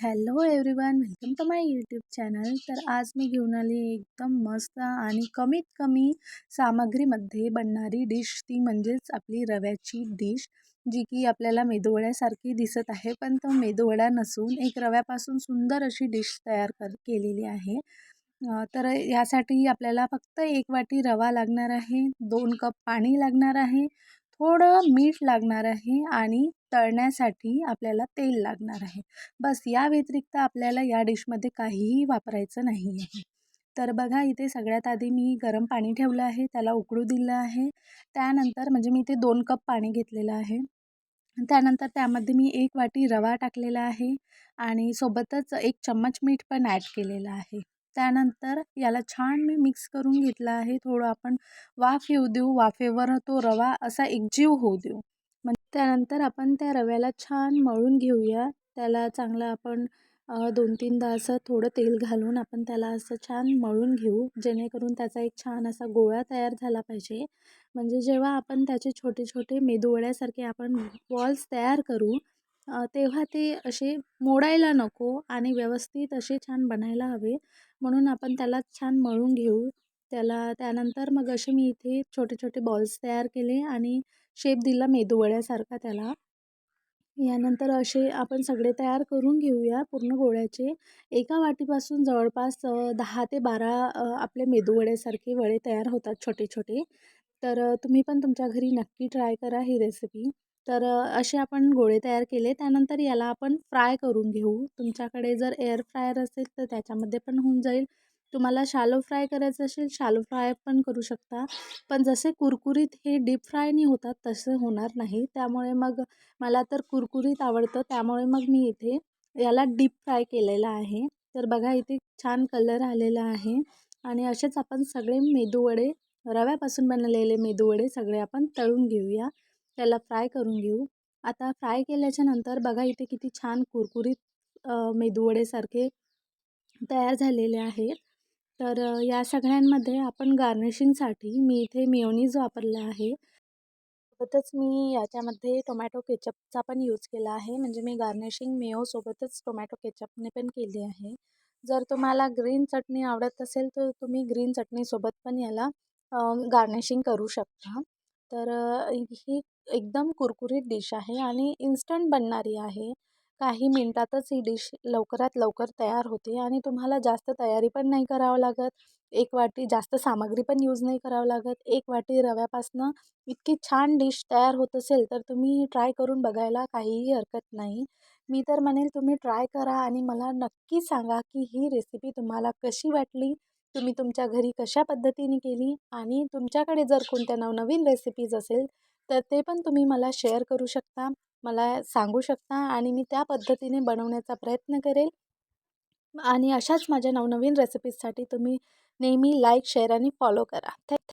Hello everyone welcome to my YouTube channel. तर आज मी घेऊन आली एकदम मस्त आणि कमीत कमी सामग्रीमध्ये बनणारी डिश. ती म्हणजेच आपली रव्याची डिश जी की आपल्याला मेदूवड्यासारखी दिसत आहे पण तो मेदूवडा नसून एक रव्यापासून सुंदर अशी डिश तयार कर केलेली आहे. तर यासाठी आपल्याला फक्त एक वाटी रवा लागणार आहे दोन कप पाणी लागणार आहे थोडं मीठ लागणार आहे आणि तळण्यासाठी आपल्याला तेल लागणार आहे. बस या व्यतिरिक्त आपल्याला या डिशमध्ये काहीही वापरायचं नाही आहे तर बघा इथे सगळ्यात आधी मी गरम पाणी ठेवलं आहे त्याला उकळू दिलं आहे. त्यानंतर म्हणजे मी इथे दोन कप पाणी घेतलेलं आहे. त्यानंतर त्यामध्ये मी एक वाटी रवा टाकलेला आहे आणि सोबतच एक चम्मच मीठ पण ॲड केलेलं आहे. त्यानंतर याला छान मी मिक्स करून घेतला आहे. थोडं आपण वाफ येऊ देऊ वाफेवर तो रवा असा एकजीव होऊ देऊ. मग त्यानंतर आपण त्या रव्याला छान मळून घेऊया. त्याला चांगलं आपण दोन तीनदा असं थोडं तेल घालून आपण त्याला असं छान मळून घेऊ. जेणेकरून त्याचा एक छान असा गोळा तयार झाला पाहिजे. म्हणजे जेव्हा आपण त्याचे छोटे छोटे मेदूवड्यासारखे आपण बॉल्स तयार करू तेव्हा ते असे मोडायला नको आणि व्यवस्थित असे छान बनायला हवे. म्हणून आपण त्याला छान मळून घेऊ. त्याला त्यानंतर मग असे मी इथे छोटे छोटे बॉल्स तयार केले आणि शेप दिला मेदूवड्यासारखा त्याला. यानंतर असे आपण सगळे तयार करून घेऊया पूर्ण गोळ्याचे. एका वाटीपासून जवळपास दहा ते बारा आपले मेदूवड्यासारखे वडे तयार होतात छोटे छोटे तर तुम्ही पण तुमच्या घरी नक्की ट्राय करा ही रेसिपी तर असे आपण गोळे तयार केले. त्यानंतर याला आपण फ्राय करून घेऊ. तुमच्याकडे जर एअर फ्रायर असेल तर त्याच्यामध्ये पण होऊन जाईल. तुम्हाला शालो फ्राय करायचं असेल शालो फ्राय पण करू शकता. पण जसे कुरकुरीत हे डीप फ्रायनी होतात तसं होणार नाही. त्यामुळे मग मला तर कुरकुरीत आवडतं. त्यामुळे मग मी इथे याला डीप फ्राय केलेला आहे. तर बघा इथे छान कलर आलेला आहे. आणि असेच आपण सगळे मेदूवडे रव्यापासून बनलेले मेदूवडे सगळे आपण तळून घेऊया. त्याला फ्राय करून घेऊ. आता फ्राय केल्याच्यानंतर बघा इथे किती छान कुरकुरीत मेदूवडेसारखे तयार झालेले आहेत. तर या सगळ्यांमध्ये आपण गार्निशिंगसाठी मी इथे मिओनीज वापरला आहे. सोबतच मी याच्यामध्ये टोमॅटो केचपचा पण यूज केला आहे. म्हणजे मी गार्निशिंग मेओसोबतच टोमॅटो केचपने पण केली आहे. जर तुम्हाला ग्रीन चटणी आवडत असेल तर तुम्ही ग्रीन चटणीसोबत पण याला गार्निशिंग करू शकता. तर ही एकदम कुरकुरीत डिश आहे आणि इन्स्टंट बनणारी आहे. काही मिनटातच ही डिश लवकरात लवकर तयार होते आणि तुम्हाला जास्त तयारी पण नाही करावं लागत. एक वाटी जास्त सामग्री पण यूज नाही करावं लागत. एक वाटी रव्यापासनं इतकी छान डिश तयार होत असेल तर तुम्ही ट्राय करून बघायला काहीही हरकत नाही. मी तर म्हणेल तुम्ही ट्राय करा आणि मला नक्की सांगा की ही रेसिपी तुम्हाला कशी वाटली? तुम्ही तुमच्या घरी कशा पद्धतीने केली? आणि तुमच्याकडे जर कोणत्या नवनवीन रेसिपीज असेल तर ते पण तुम्ही मला शेअर करू शकता मला सांगू शकता आणि मी त्या पद्धतीने बनवण्याचा प्रयत्न करेल. आणि अशाच माझ्या नवनवीन रेसिपीजसाठी तुम्ही नेहमी लाईक शेअर आणि फॉलो करा. थँक